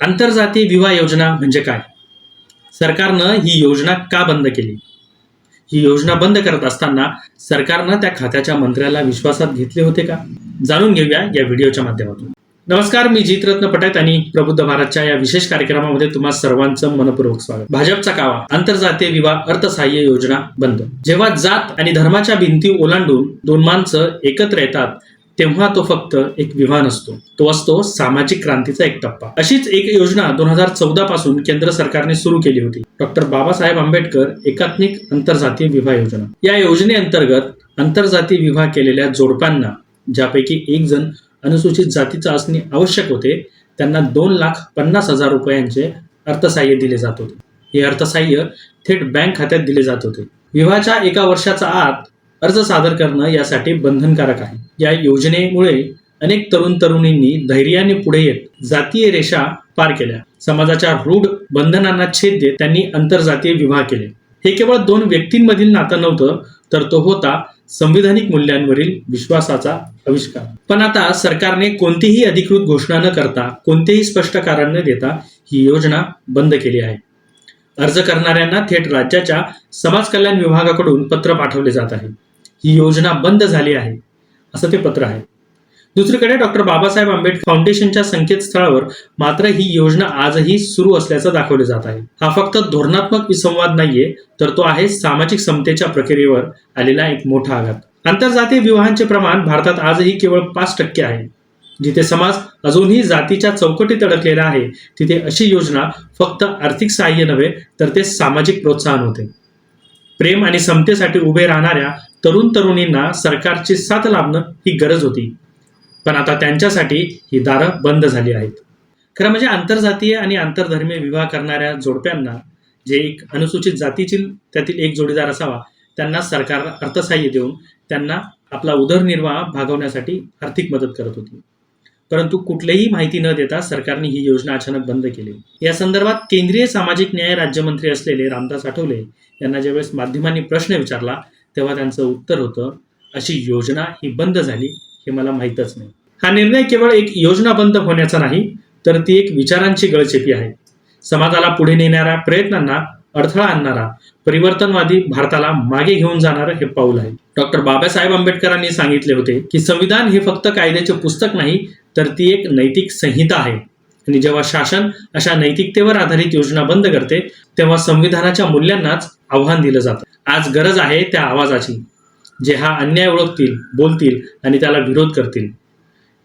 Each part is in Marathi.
आंतरजातीय विवाह योजना म्हणजे काय? सरकारनं ही योजना का बंद केली? ही योजना बंद करत असताना सरकारनं त्या खात्याच्या मंत्र्याला विश्वासात घेतले होते का? जाणून घेऊया या व्हिडिओच्या माध्यमातून. नमस्कार मी जितरत्न पटेत आणि प्रबुद्ध भारतच्या या विशेष कार्यक्रमामध्ये तुम्हा सर्वांचं मनपूर्वक स्वागत. भाजपचा कावा आंतरजातीय विवाह अर्थसहाय्य योजना बंद. जेव्हा जात आणि धर्माच्या भिंती ओलांडून दोन माणसं एकत्र येतात तेव्हा तो फक्त एक विवाह नसतो. तो असतो सामाजिक क्रांतीचा एक टप्पा. अशीच एक योजना दोन हजार चौदा पासून केंद्र सरकारने सुरू केली होती. डॉक्टर बाबासाहेब आंबेडकर एकात्मिक आंतरजातीय विवाह योजना. या योजनेअंतर्गत आंतरजातीय विवाह केलेल्या जोडप्यांना ज्यापैकी एक जण अनुसूचित जातीचा असणे आवश्यक होते त्यांना दोन लाख पन्नास हजार रुपयांचे अर्थसहाय्य दिले जात होते. हे अर्थसहाय्य थेट बँक खात्यात दिले जात होते. विवाहाच्या एका वर्षाचा आत अर्ज सादर करणं यासाठी बंधनकारक आहे. या योजनेमुळे अनेक तरुण तरुणींनी धैर्याने पुढे येत जातीय रेषा पार केल्या. समाजाच्या रूढ बंधनांना छेद देत त्यांनी आंतरजातीय विवाह केले. हे केवळ दोन व्यक्तींमधील नातं नव्हतं तर तो होता संविधानिक मूल्यांवरील विश्वासाचा आविष्कार. पण आता सरकारने कोणतीही अधिकृत घोषणा न करता कोणतेही स्पष्ट कारण न देता ही योजना बंद केली आहे. अर्ज करणाऱ्यांना थेट राज्याच्या समाज कल्याण विभागाकडून पत्र पाठवले जात आहे. ही योजना बंद झाली आहे असं ते पत्र आहे. दुसरीकडे डॉक्टर बाबासाहेब आंबेडकर फाउंडेशनच्या संकेतस्थळावर मात्र ही योजना आजही सुरू असल्याचं दाखवले जात आहे. हा फक्त धोरणात्मक विसंवाद नाहीये तर तो आहे सामाजिक समतेच्या प्रक्रियेवर आलेला एक मोठा आघात. आंतरजातीय विवाहांचे प्रमाण भारतात आजही केवळ पाच टक्के आहे. जिथे समाज अजूनही जातीच्या चौकटीत अडकलेला आहे तिथे अशी योजना फक्त आर्थिक सहाय्य नव्हे तर ते सामाजिक प्रोत्साहन होते. प्रेम आणि समतेसाठी उभे राहणाऱ्या तरुण तरुणींना सरकारची साथ लाभणं ही गरज होती. पण आता त्यांच्यासाठी ही दारं बंद झाली आहेत. खरं म्हणजे आंतरजातीय आणि आंतरधर्मीय विवाह करणाऱ्या जोडप्यांना जे एक अनुसूचित जातीची त्यातील एक जोडीदार असावा त्यांना सरकार अर्थसहाय्य देऊन त्यांना आपला उदरनिर्वाह भागवण्यासाठी आर्थिक मदत करत होती. परंतु कुठलीही माहिती न देता सरकारने ही योजना अचानक बंद केली. या संदर्भात केंद्रीय सामाजिक न्याय राज्यमंत्री असलेले रामदास आठवले यांना ज्यावेळेस माध्यमांनी प्रश्न विचारला तेव्हा त्यांचं उत्तर होतं अशी योजना ही बंद झाली हे मला माहीतच नाही. हा निर्णय केवळ एक योजना बंद होण्याचा नाही तर ती एक विचारांची गळचेपी आहे. समाजाला पुढे नेणाऱ्या प्रयत्नांना अडथळा आणणारा परिवर्तनवादी भारताला मागे घेऊन जाणारं हे पाऊल आहे. डॉक्टर बाबासाहेब आंबेडकरांनी सांगितले होते की संविधान हे फक्त कायद्याचे पुस्तक नाही तर ती एक नैतिक संहिता आहे. आणि जेव्हा शासन अशा नैतिकतेवर आधारित योजना बंद करते तेव्हा संविधानाच्या मूल्यांनाच आव्हान दिलं जातं. आज गरज आहे त्या आवाजाची जे हा अन्याय ओळखतील बोलतील आणि त्याला विरोध करतील.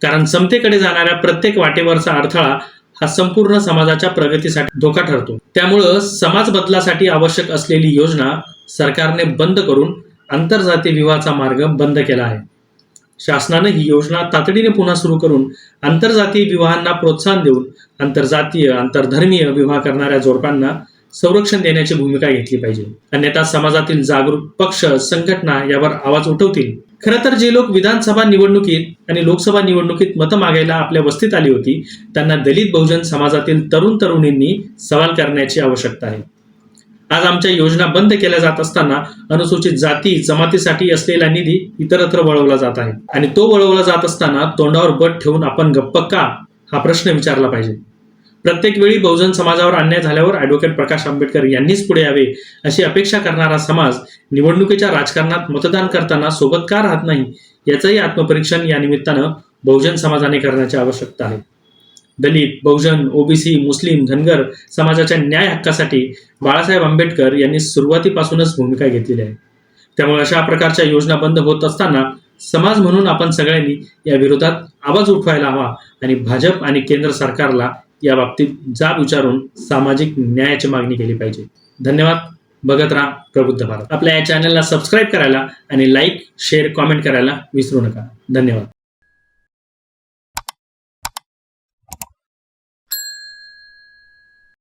कारण समतेकडे जाणाऱ्या प्रत्येक वाटेवरचा अडथळा हा संपूर्ण समाजाच्या प्रगतीसाठी धोका ठरतो. त्यामुळं समाज बदलासाठी आवश्यक असलेली योजना सरकारने बंद करून आंतरजातीय विवाहाचा मार्ग बंद केला आहे. शासनानं ही योजना तातडीने पुन्हा सुरू करून आंतरजातीय विवाहांना प्रोत्साहन देऊन आंतरजातीय आंतरधर्मीय विवाह करणाऱ्या जोडप्यांना संरक्षण देण्याची भूमिका घेतली पाहिजे. अन्यथा समाजातील जागरूक पक्ष संघटना यावर आवाज उठवतील. खरं तर जे लोक विधानसभा निवडणुकीत आणि लोकसभा निवडणुकीत मतं मागायला आपल्या वस्तीत आली होती त्यांना दलित बहुजन समाजातील तरुण तरुणींनी सवाल करण्याची आवश्यकता आहे. आज आमच्या योजना बंद केल्या जात असताना अनुसूचित जाती जमातीसाठी असलेला निधी इतरत्र वळवला जात आहे. आणि तो वळवला जात असताना तोंडावर बट ठेवून आपण गप्प का? हा प्रश्न विचारला पाहिजे. प्रत्येक वेळी बहुजन समाजावर अन्याय झाल्यावर ॲडव्होकेट प्रकाश आंबेडकर यांनीच पुढे यावे अशी अपेक्षा करणारा समाज निवडणुकीच्या राजकारणात मतदान करताना सोबत का राहत नाही याचंही आत्मपरीक्षण या निमित्तानं बहुजन समाजाने करण्याची आवश्यकता आहे. दलित बहुजन ओबीसी मुस्लिम धनगर समाजाच्या न्याय हक्कासाठी बाळासाहेब आंबेडकर यांनी सुरुवातीपासूनच भूमिका घेतलेली आहे. त्यामुळे अशा प्रकारच्या योजना बंद होत असताना समाज म्हणून आपण सगळ्यांनी या विरोधात आवाज उठवायला हवा आणि भाजप आणि केंद्र सरकारला या बाबतीत जाब विचारून सामाजिक न्यायाची मागणी केली पाहिजे. धन्यवाद. बघत राहा प्रबुद्ध भारत. आपल्या या चॅनलला सबस्क्राईब करायला आणि लाईक शेअर कॉमेंट करायला विसरू नका. धन्यवाद.